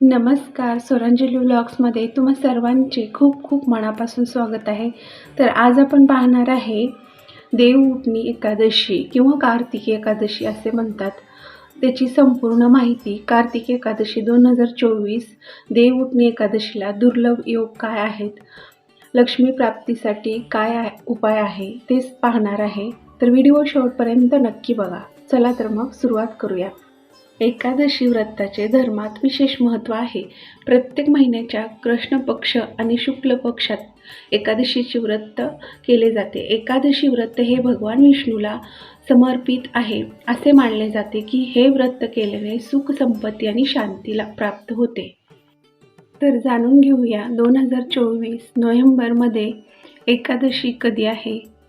नमस्कार सोरांजली व्लॉग्समध्ये तुम्हा सर्वांचे खूप खूप मनापासून स्वागत आहे. तर आज आपण पाहणार आहे देवउठणी एकादशी किंवा कार्तिकी एकादशी असे म्हणतात. त्याची संपूर्ण माहिती कार्तिकी एकादशी दोन हजार चोवीस देवउठणी एकादशीला दुर्लभ योग काय आहेत लक्ष्मी प्राप्तीसाठी काय उपाय आहे तेच पाहणार आहे. तर व्हिडिओ शेवटपर्यंत नक्की बघा. चला तर मग सुरुवात करूया. एकादशी व्रताचे धर्मात विशेष महत्त्व आहे. प्रत्येक महिन्याच्या कृष्ण पक्ष आणि शुक्ल पक्षात एकादशीचे व्रत केले जाते. एकादशी व्रत हे भगवान विष्णूला समर्पित आहे. असे मानले जाते की हे व्रत केल्याने सुख संपत्ती आणि शांतीला प्राप्त होते. तर जाणून घेऊया दोन हजार चोवीस नोव्हेंबरमध्ये एकादशी कधी आहे?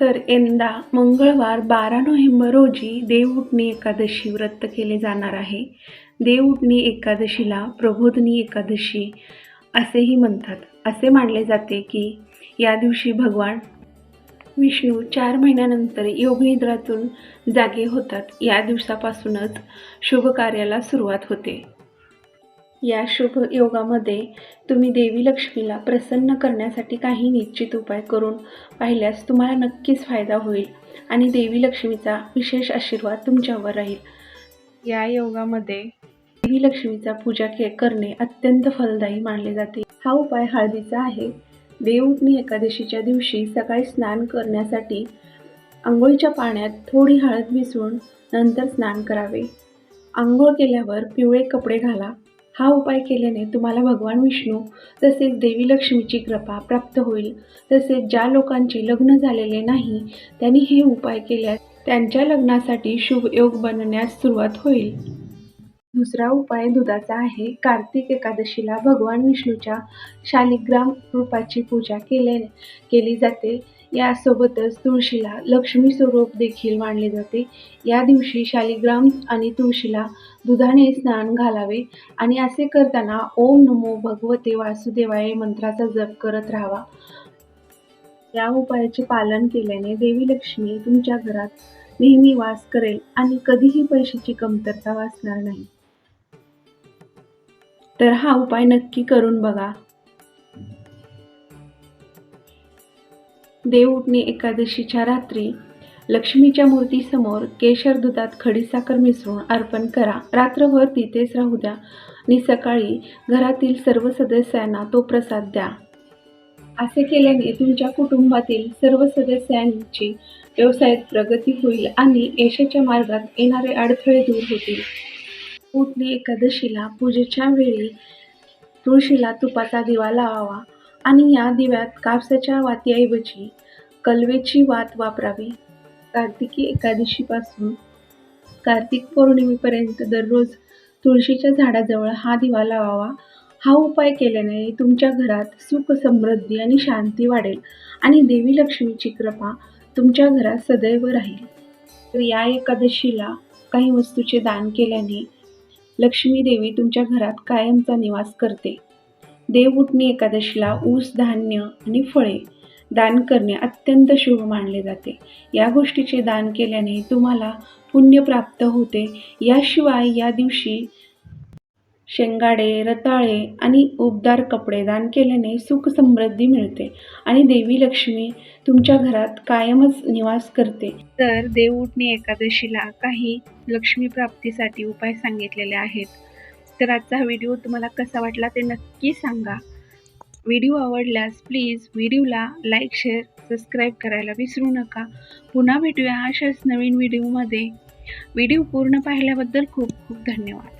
तर यंदा मंगळवार बारा नोव्हेंबर रोजी देवउठणी एकादशी व्रत केले जाणार आहे. देवउठणी एकादशीला प्रबोधनी एकादशी असेही म्हणतात. असे मानले जाते की या दिवशी भगवान विष्णू चार महिन्यानंतर योगनिद्रातून जागे होतात. या दिवसापासूनच शुभ कार्याला सुरुवात होते. या शुभ योगामध्ये तुम्ही देवी लक्ष्मीला प्रसन्न करण्यासाठी काही निश्चित उपाय करून पाहिल्यास तुम्हाला नक्कीच फायदा होईल आणि देवी लक्ष्मीचा विशेष आशीर्वाद तुमच्यावर राहील. या योगामध्ये देवी लक्ष्मीचा पूजा के करणे अत्यंत फलदायी मानले जाते. हा उपाय हळदीचा आहे. देवउठणी एकादशीच्या दिवशी सकाळी स्नान करण्यासाठी आंघोळीच्या पाण्यात थोडी हळद मिसळून नंतर स्नान करावे. आंघोळ केल्यावर पिवळे कपडे घाला. हा उपाय केल्याने तुम्हाला भगवान विष्णू तसेच देवी लक्ष्मीची कृपा प्राप्त होईल. तसेच ज्या लोकांचे लग्न झालेले नाही त्यांनी हे उपाय केल्यास त्यांच्या लग्नासाठी शुभ योग बनण्यास सुरुवात होईल. दुसरा उपाय दुधाचा आहे. कार्तिक एकादशीला भगवान विष्णूच्या शालिग्राम रूपाची पूजा केल्याने केली जाते. यासोबतच तुळशीला लक्ष्मी स्वरूप देखील मानले जाते. या दिवशी शालिग्राम आणि तुळशीला दुधाने स्नान घालावे आणि असे करताना ओम नमो भगवते वासुदेवाय मंत्राचा जप करत राहावा. या उपायाचे पालन केल्याने देवी लक्ष्मी तुमच्या घरात नेहमी वास करेल आणि कधीही पैशाची कमतरता वाचणार नाही. तर हा उपाय नक्की करून बघा. देवउठणी एकादशीच्या रात्री लक्ष्मीच्या मूर्तीसमोर केशर दुधात खडीसाखर मिसळून अर्पण करा. रात्रभर तिथेच राहू द्या आणि सकाळी घरातील सर्व सदस्यांना तो प्रसाद द्या. असे केल्याने तुमच्या कुटुंबातील सर्व सदस्यांची व्यवसायात प्रगती होईल आणि यशाच्या मार्गात येणारे अडथळे दूर होतील. उठणी एकादशीला पूजेच्या वेळी तुळशीला तुपाचा दिवा लावावा. आणि या दिव्यात कापसाच्या वातीऐवजी कलवेची वात वापरावी. कार्तिकी एकादशीपासून कार्तिक पौर्णिमेपर्यंत दररोज तुळशीच्या झाडाजवळ हा दिवा लावावा. हा उपाय केल्याने तुमच्या घरात सुख समृद्धी आणि शांती वाढेल आणि देवी लक्ष्मीची कृपा तुमच्या घरात सदैव राहील. तर या एकादशीला काही वस्तूचे दान केल्याने लक्ष्मी देवी तुमच्या घरात कायमचा निवास करते. देवउठणी एकादशीला ऊस धान्य आणि फळे दान करणे अत्यंत शुभ मानले जाते. या गोष्टीचे दान केल्याने तुम्हाला पुण्य प्राप्त होते. याशिवाय या दिवशी शेंगाडे रताळे आणि उबदार कपडे दान केल्याने सुख समृद्धी मिळते आणि देवी लक्ष्मी तुमच्या घरात कायमच निवास करते. तर देवउठणी एकादशीला काही लक्ष्मी प्राप्तीसाठी उपाय सांगितलेले आहेत. तर आजचा व्हिडिओ तुम्हाला कसा वाटला ते नक्की सांगा. व्हिडिओ आवडल्यास प्लीज व्हिडिओला लाईक शेअर सबस्क्राईब करायला विसरू नका. पुन्हा भेटूया अशाच नवीन व्हिडिओमध्ये व्हिडिओ पूर्ण पाहिल्याबद्दल खूप खूप धन्यवाद.